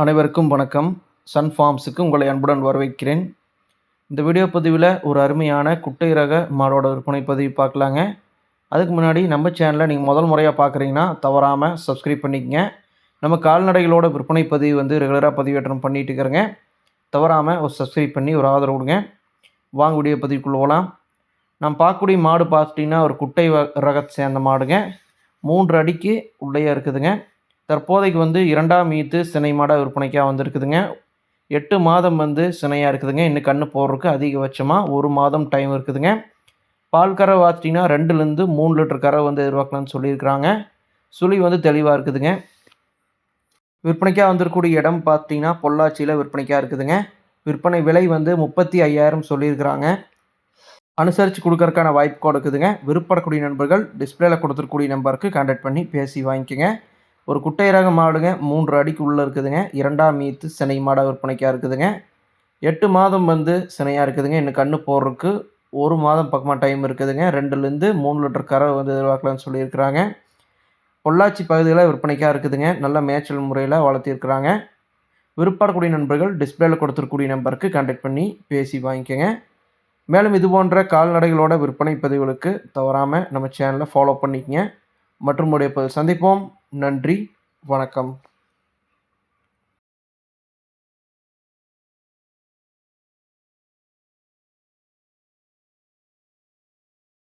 அனைவருக்கும் வணக்கம். சன் ஃபார்ம்ஸுக்கு உங்களை அன்புடன் வரவேற்கிறேன். இந்த வீடியோ பதிவில் ஒரு அருமையான குட்டை ரக மாடோட விற்பனை பதிவு பார்க்கலாங்க. அதுக்கு முன்னாடி நம்ம சேனலை நீங்கள் முதல் முறையாக பார்க்குறீங்கன்னா தவறாமல் சப்ஸ்கிரைப் பண்ணிக்கங்க. நம்ம கால்நடைகளோட விற்பனை பதிவு வந்து ரெகுலராக பதிவேற்றம் பண்ணிகிட்டு இருக்கிறேங்க. தவறாமல் ஒரு சப்ஸ்கிரைப் பண்ணி ஒரு ஆதரவு கொடுங்க. வாங்க வீடியோ பதிவுக்குள்ள போகலாம் நம்ம பார்க்கக்கூடிய மாடு பார்த்துட்டிங்கன்னா ஒரு குட்டை ரகத்தை சேர்ந்த மாடுங்க. மூன்று அடிக்கு உள்ளே இருக்குதுங்க. தற்போதைக்கு வந்து இரண்டாம் ஈத்து சினை மாடாக விற்பனைக்காக வந்திருக்குதுங்க. எட்டு மாதம் வந்து சினையாக இருக்குதுங்க. இன்னும் கன்று போடுறதுக்கு அதிகபட்சமாக ஒரு மாதம் டைம் இருக்குதுங்க. பால் கரை பார்த்துட்டிங்கன்னா ரெண்டுலேருந்து மூணு லிட்டர் கரை வந்து எதிர்பார்க்கலாம்னு சொல்லியிருக்கிறாங்க. சுழி வந்து தெளிவாக இருக்குதுங்க. விற்பனைக்காக வந்திருக்கக்கூடிய இடம் பார்த்தீங்கன்னா பொள்ளாச்சியில் விற்பனைக்காக இருக்குதுங்க. விற்பனை விலை வந்து முப்பத்தி ஐயாயிரம் சொல்லியிருக்கிறாங்க. அனுசரித்து கொடுக்கறதுக்கான வாய்ப்பு கொடுக்குதுங்க. விருப்பப்படக்கூடிய நண்பர்கள் டிஸ்பிளேல கொடுத்துருக்கூடிய நம்பருக்கு கான்டாக்ட் பண்ணி பேசி வாங்கிக்கோங்க. ஒரு குட்டை ரக மாடுங்க மூன்று அடிக்கு உள்ளே இருக்குதுங்க. இரண்டாம் மீத்து சினை மாடாக விற்பனைக்காக இருக்குதுங்க. எட்டு மாதம் வந்து சினையாக இருக்குதுங்க. இன்னும் கண்ணு போடுறதுக்கு ஒரு மாதம் பக்கமாக டைம் இருக்குதுங்க. ரெண்டுலேருந்து மூணு லிட்டர் கரை வந்து எதிர்பார்க்கலாம்னு சொல்லியிருக்கிறாங்க. பொள்ளாச்சி பகுதியில் விற்பனைக்காக இருக்குதுங்க. நல்ல மேய்ச்சல் முறையில் வளர்த்திருக்கிறாங்க. விருப்பாடக்கூடிய நண்பர்கள் டிஸ்பிளேல கொடுத்துருக்கூடிய நம்பருக்கு கான்டாக்ட் பண்ணி பேசி வாங்கிக்கோங்க. மேலும் இது போன்ற கால்நடைகளோட விற்பனை பதிவுகளுக்கு தவறாமல் நம்ம சேனலை ஃபாலோ பண்ணிக்கங்க. மற்றும் உடைய சந்திப்போம். நன்றி வணக்கம்.